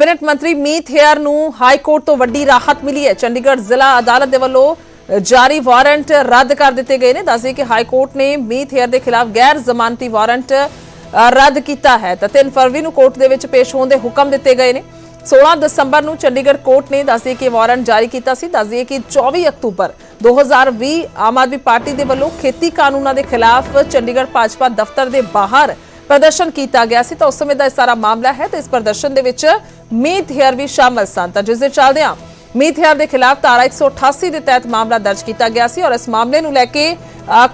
Cabinet ਮੰਤਰੀ ਮੀਤ ਹੇਅਰ ਨੂੰ high court ਤੋਂ ਵੱਡੀ ਰਾਹਤ ਮਿਲੀ ਹੈ। ਚੰਡੀਗੜ੍ਹ ਜ਼ਿਲ੍ਹਾ ਅਦਾਲਤ ਦੇ ਵੱਲੋਂ ਜਾਰੀ ਵਾਰੰਟ ਰੱਦ ਕਰ ਦਿੱਤੇ ਗਏ ਨੇ। ਦੱਸਦੇ ਕਿ ਹਾਈ ਕੋਰਟ ਨੇ ਮੀਤ ਹੇਅਰ ਦੇ ਖਿਲਾਫ ਗੈਰ ਜ਼ਮਾਨਤੀ ਵਾਰੰਟ ਰੱਦ ਕੀਤਾ ਹੈ। ਤਾਂ 3 ਫਰਵਰੀ ਨੂੰ ਕੋਰਟ ਦੇ ਵਿੱਚ ਪੇਸ਼ ਹੋਣ ਦੇ ਹੁਕਮ ਦਿੱਤੇ ਗਏ ਨੇ। 16 ਦਸੰਬਰ ਨੂੰ ਚੰਡੀਗੜ੍ਹ ਕੋਰਟ ਨੇ ਦੱਸਦੇ ਕਿ ਵਾਰੰਟ ਜਾਰੀ ਕੀਤਾ ਸੀ। ਦੱਸਦੇ ਕਿ 24 ਅਕਤੂਬਰ 2020 ਆਮ ਆਦਮੀ ਪਾਰਟੀ ਦੇ ਵੱਲੋਂ ਖੇਤੀ ਕਾਨੂੰਨਾਂ ਦੇ ਖਿਲਾਫ ਚੰਡੀਗੜ੍ਹ ਭਾਜਪਾ ਦਫ਼ਤਰ ਦੇ ਬਾਹਰ ਪ੍ਰਦਰਸ਼ਨ ਕੀਤਾ ਗਿਆ ਸੀ। ਤਾਂ ਉਸ ਸਮੇਂ ਦਾ ਇਹ ਸਾਰਾ ਮਾਮਲਾ ਹੈ। ਤੇ ਇਸ ਪ੍ਰਦਰਸ਼ਨ ਦੇ ਵਿੱਚ ਮੀਤ ਹੇਅਰ ਵੀ ਸ਼ਾਮਲ ਸਨ। ਤਾਂ ਜਿਸ ਦੇ ਚੱਲਦਿਆਂ ਮੀਤ ਹੇਅਰ ਦੇ ਖਿਲਾਫ ਧਾਰਾ 188 ਦੇ ਤਹਿਤ ਮਾਮਲਾ ਦਰਜ ਕੀਤਾ ਗਿਆ ਸੀ ਔਰ ਇਸ ਮਾਮਲੇ ਨੂੰ ਲੈ ਕੇ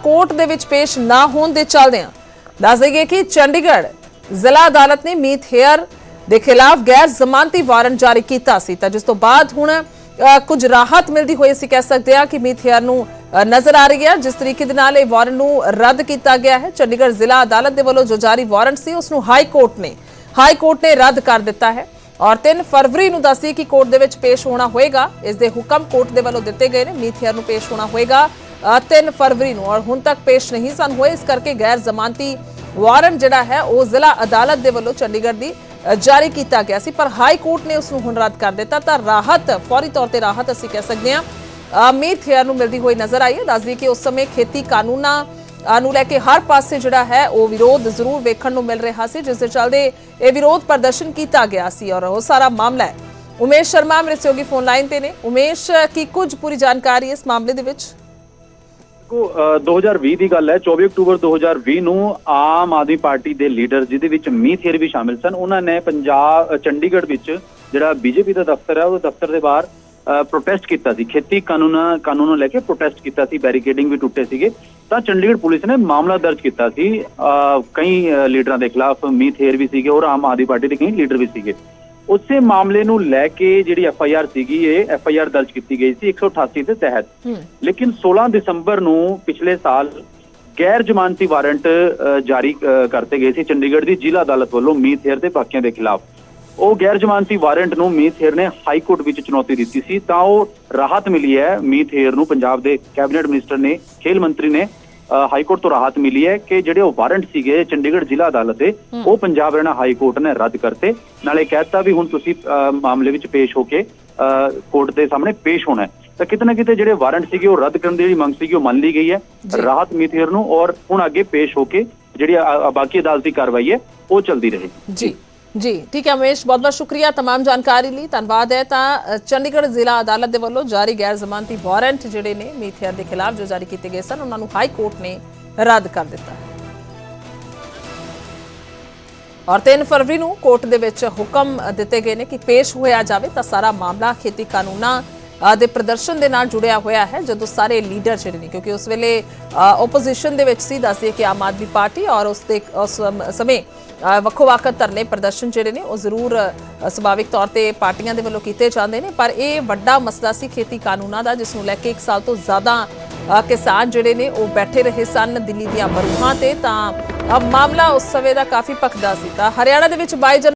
ਕੋਰਟ ਦੇ ਵਿੱਚ ਪੇਸ਼ ਨਾ ਹੋਣ ਦੇ ਚੱਲਦਿਆਂ ਦੱਸ ਦਈਏ ਕਿ ਚੰਡੀਗੜ੍ਹ ਜ਼ਿਲ੍ਹਾ ਅਦਾਲਤ ਨੇ ਮੀਤ ਹੇਅਰ ਦੇ ਖਿਲਾਫ ਗੈਰ ਜ਼ਮਾਨਤੀ ਵਾਰੰਟ ਜਾਰੀ ਕੀਤਾ ਸੀ। ਤਾਂ ਜਿਸ ਤੋਂ ਬਾਅਦ ਹੁਣ ਕੁਝ ਰਾਹਤ ਮਿਲਦੀ ਹੋਈ ਅਸੀਂ ਕਹਿ ਸਕਦੇ ਹਾਂ ਕਿ ਮੀਤ ਹੇਅਰ ਨੂੰ ਨਜ਼ਰ ਆ ਰਹੀ ਹੈ। ਜਿਸ ਤਰੀਕੇ ਦੇ ਨਾਲ ਇਹ ਵਾਰੰਟ ਨੂੰ ਰੱਦ ਕੀਤਾ ਗਿਆ ਹੈ। ਚੰਡੀਗੜ੍ਹ ਜ਼ਿਲ੍ਹਾ ਅਦਾਲਤ ਦੇ ਵੱਲੋਂ ਜੋ ਜਾਰੀ ਵਾਰੰਟ ਸੀ, ਉਸ ਨੂੰ ਹਾਈ ਕੋਰਟ ਨੇ, ਹਾਈ ਕੋਰਟ ਨੇ ਰੱਦ ਕਰ ਦਿੱਤਾ ਹੈ। ਔਰ 3 ਫਰਵਰੀ ਨੂੰ ਦੱਸੀ ਕਿ ਕੋਰਟ ਦੇ ਵਿੱਚ ਪੇਸ਼ ਹੋਣਾ ਹੋਏਗਾ। ਇਸ ਦੇ ਹੁਕਮ ਕੋਰਟ ਦੇ ਵੱਲੋਂ ਦਿੱਤੇ ਗਏ ਨੇ। ਮੀਤ ਨੂੰ ਪੇਸ਼ ਹੋਣਾ ਹੋਏਗਾ 3 ਫਰਵਰੀ ਨੂੰ। ਔਰ ਹੁਣ ਤੱਕ ਪੇਸ਼ ਨਹੀਂ ਸਨ ਹੋਏ। ਇਸ ਕਰਕੇ ਗੈਰ ਜ਼ਮਾਨਤੀ ਵਾਰੰਟ ਜਿਹੜਾ ਹੈ ਉਹ ਜ਼ਿਲ੍ਹਾ ਅਦਾਲਤ ਦੇ ਵੱਲੋਂ ਚੰਡੀਗੜ੍ਹ ਦੀ ਜਾਰੀ ਕੀਤਾ ਗਿਆ ਸੀ। ਪਰ ਹਾਈ ਕੋਰਟ ਨੇ ਉਸ ਨੂੰ ਹੁਣ ਰੱਦ ਕਰ ਦਿੱਤਾ। ਤਾਂ ਰਾਹਤ ਫੌਰੀ ਤੌਰ ਤੇ ਰਾਹਤ ਅਸੀਂ ਕਹਿ ਸਕਦੇ ਹਾਂ ਅ, ਨੂੰ ਮਿਲਦੀ ਹੋਈ ਨਜ਼ਰ ਆਈ ਹੈ। ਦੱਸਦੀ ਕਿ ਉਸ ਸਮੇਂ ਖੇਤੀ ਕਾਨੂੰਨਾਂ ਨੂੰ ਲੈ ਕੇ ਹਰ ਪਾਸੇ ਜਿਹੜਾ ਹੈ ਉਹ ਵਿਰੋਧ ਜ਼ਰੂਰ ਵੇਖਣ ਨੂੰ ਮਿਲ ਰਿਹਾ ਸੀ, ਜਿਸ ਦੇ ਚੱਲਦੇ ਇਹ ਵਿਰੋਧ ਪ੍ਰਦਰਸ਼ਨ ਕੀਤਾ ਗਿਆ ਸੀ ਔਰ ਉਹ ਸਾਰਾ ਮਾਮਲਾ ਹੈ। ਉਮੇਸ਼ ਸ਼ਰਮਾ ਮੇਰੇ ਸਹਿਯੋਗੀ ਫੋਨ ਲਾਈਨ ਤੇ ਨੇ। ਉਮੇਸ਼, ਕੀ ਕੁਝ ਪੂਰੀ ਜਾਣਕਾਰੀ ਇਸ ਮਾਮਲੇ ਦੇ ਵਿੱਚ? ਕੋ 2020 ਦੀ ਗੱਲ ਹੈ 24 ਅਕਤੂਬਰ 2020 ਨੂੰ ਆਮ ਆਦਮੀ ਪਾਰਟੀ ਦੇ ਲੀਡਰ ਜਿਹਦੇ ਵਿੱਚ ਮੀਤ ਹੇਰ ਵੀ ਸ਼ਾਮਿਲ ਸਨ, ਉਹਨਾਂ ਨੇ ਪੰਜਾਬ ਚੰਡੀਗੜ੍ਹ ਵਿੱਚ ਜਿਹੜਾ ਬੀਜੇਪੀ ਦਾ ਦਫ਼ਤਰ ਹੈ, ਉਹ ਦਫ਼ਤਰ ਦੇ ਬਾਹਰ ਪ੍ਰੋਟੈਸਟ ਕੀਤਾ ਸੀ। ਖੇਤੀ ਕਾਨੂੰਨਾਂ ਕਾਨੂੰਨ ਨੂੰ ਲੈ ਕੇ ਪ੍ਰੋਟੈਸਟ ਕੀਤਾ ਸੀ ਬੈਰੀਕੇਡਿੰਗ ਵੀ ਟੁੱਟੇ ਸੀਗੇ। ਤਾਂ ਚੰਡੀਗੜ੍ਹ ਪੁਲਿਸ ਨੇ ਮਾਮਲਾ ਦਰਜ ਕੀਤਾ ਸੀ। ਕਈ ਲੀਡਰਾਂ ਦੇ ਖਿਲਾਫ ਮੀਤ ਹੇਰ ਵੀ ਸੀਗੇ ਔਰ ਆਮ ਆਦਮੀ ਪਾਰਟੀ ਦੇ ਕਈ ਲੀਡਰ ਵੀ ਸੀਗੇ। ਉਸੇ ਮਾਮਲੇ ਨੂੰ ਲੈ ਕੇ ਜਿਹੜੀ ਐਫ ਆਈ ਆਰ ਸੀਗੀ ਇਹ ਐਫ ਆਈ ਆਰ ਦਰਜ ਕੀਤੀ ਗਈ ਸੀ 188 ਦੇ ਤਹਿਤ। ਲੇਕਿਨ 16 ਦਸੰਬਰ ਨੂੰ ਪਿਛਲੇ ਸਾਲ ਗੈਰ ਜ਼ਮਾਨਤੀ ਵਾਰੰਟ ਜਾਰੀ ਕਰਤੇ ਗਏ ਸੀ। ਚੰਡੀਗੜ੍ਹ ਦੀ ਜ਼ਿਲ੍ਹਾ ਅਦਾਲਤ ਵੱਲੋਂ ਮੀਤ ਹੇਰ ਦੇ ਬਾਕੀਆਂ ਦੇ ਖਿਲਾਫ। ਉਹ ਗੈਰ ਜ਼ਮਾਨਤੀ ਵਾਰੰਟ ਨੂੰ ਮੀਤ ਹੇਰ ਨੇ ਹਾਈ ਕੋਰਟ ਵਿੱਚ ਚੁਣੌਤੀ ਦਿੱਤੀ ਸੀ ਤਾਂ ਉਹ ਰਾਹਤ ਮਿਲੀ ਹੈ ਮੀਤ ਹੇਰ ਨੂੰ। ਪੰਜਾਬ ਦੇ ਕੈਬਨਿਟ ਮਿਨਿਸਟਰ ਨੇ ਖੇਲ ਮੰਤਰੀ ਨੇ ਹਾਈ ਕੋਰਟ ਤੋਂ ਰਾਹਤ ਮਿਲੀ ਹੈ ਕਿ ਜਿਹੜੇ ਉਹ ਵਾਰੰਟ ਸੀਗੇ ਚੰਡੀਗੜ੍ਹ ਜ਼ਿਲ੍ਹਾ ਅਦਾਲਤ ਦੇ ਉਹ ਪੰਜਾਬ ਹਰਿਆਣਾ ਹਾਈ ਕੋਰਟ ਨੇ ਰੱਦ ਕਰਤੇ। ਨਾਲੇ ਕਹਿਤਾ ਵੀ ਹੁਣ ਤੁਸੀਂ ਮਾਮਲੇ ਵਿੱਚ ਪੇਸ਼ ਹੋ ਕੇ ਕੋਰਟ ਦੇ ਸਾਹਮਣੇ ਪੇਸ਼ ਹੋਣਾ ਤਾਂ ਕਿਤੇ ਨਾ ਕਿਤੇ ਜਿਹੜੇ ਵਾਰੰਟ ਸੀਗੇ ਉਹ ਰੱਦ ਕਰਨ ਦੀ ਜਿਹੜੀ ਮੰਗ ਸੀਗੀ ਉਹ ਮੰਨ ਲਈ ਗਈ ਹੈ। ਰਾਹਤ ਮੀਥੇਰ ਨੂੰ ਔਰ ਹੁਣ ਅੱਗੇ ਪੇਸ਼ ਹੋ ਕੇ ਜਿਹੜੀ ਬਾਕੀ ਅਦਾਲਤੀ ਕਾਰਵਾਈ ਹੈ ਉਹ ਚੱਲਦੀ ਰਹੇਗੀ। ਜੀ। ਜੀ ਠੀਕ ਹੈ ਉਮੇਸ਼ ਬਹੁਤ ਬਹੁਤ ਸ਼ੁਕਰੀਆ तमाम ਜਾਣਕਾਰੀ ਲਈ ਧੰਨਵਾਦ ਹੈ ਤਾਂ ਅ, ਚੰਡੀਗੜ੍ਹ ਜ਼ਿਲ੍ਹਾ ਅਦਾਲਤ ਦੇ ਵੱਲੋਂ ਜਾਰੀ ਗੈਰ ਜ਼ਮਾਨਤੀ ਵਾਰੰਟ ਜਿਹੜੇ ਨੇ ਮੀਥਿਆਰ ਦੇ ਖਿਲਾਫ ਜੋ ਜਾਰੀ ਕੀਤੇ ਗਏ ਸਨ ਉਹਨਾਂ ਨੂੰ ਹਾਈ ਕੋਰਟ ਨੇ ਰੱਦ ਕਰ ਦਿੱਤਾ ਹੈ ਔਰ 3 ਫਰਵਰੀ ਨੂੰ ਕੋਰਟ ਦੇ ਵਿੱਚ ਹੁਕਮ ਅ, ਦਿੱਤੇ ਗਏ ਨੇ ਕਿ ਪੇਸ਼ ਹੋਇਆ ਜਾਵੇ ਤਾਂ ਸਾਰਾ ਮਾਮਲਾ ਖੇਤੀ ਕਾਨੂੰਨਾਂ ਅ, ਦੇ ਪ੍ਰਦਰਸ਼ਨ ਦੇ ਨਾਲ ਜੁੜਿਆ ਹੋਇਆ ਹੈ, ਜਦੋਂ ਸਾਰੇ ਲੀਡਰ ਜਿਹੜੇ ਨੇ, ਕਿਉਂਕਿ ਉਸ ਵੇਲੇ ਆਪੋਜੀਸ਼ਨ ਦੇ ਵਿੱਚ ਸੀ, ਦੱਸਦੀ ਕਿ ਆਮ ਆਦਮੀ ਪਾਰਟੀ ਔਰ ਉਸ ਦੇ, ਉਸ ਸਮੇਂ ਵੱਖੋ ਵੱਖ ਧਰਨੇ ਪ੍ਰਦਰਸ਼ਨ ਜਿਹੜੇ ਨੇ, ਉਹ ਜ਼ਰੂਰ ਸੁਭਾਵਿਕ ਤੌਰ ਤੇ ਪਾਰਟੀਆਂ ਦੇ ਵੱਲੋਂ ਕੀਤੇ ਜਾਂਦੇ ਨੇ, ਪਰ ਇਹ ਵੱਡਾ ਮਸਲਾ ਸੀ ਖੇਤੀ ਕਾਨੂੰਨਾਂ ਦਾ, ਜਿਸ ਨੂੰ ਲੈ ਕੇ 1 ਸਾਲ ਤੋਂ ਜ਼ਿਆਦਾ ਕਿਸਾਨ ਜਿਹੜੇ ਨੇ, ਉਹ ਬੈਠੇ ਰਹੇ ਸਨ ਦਿੱਲੀ ਦੀਆਂ ਬਰੂਹਾਂ ਤੇ, ਤਾਂ ਮਾਮਲਾ ਉਸ ਸਮੇਂ ਦਾ ਕਾਫੀ ਭਖਦਾ ਸੀ। ਤਾਂ ਹਰਿਆਣਾ ਦੇ ਵਿੱਚ 22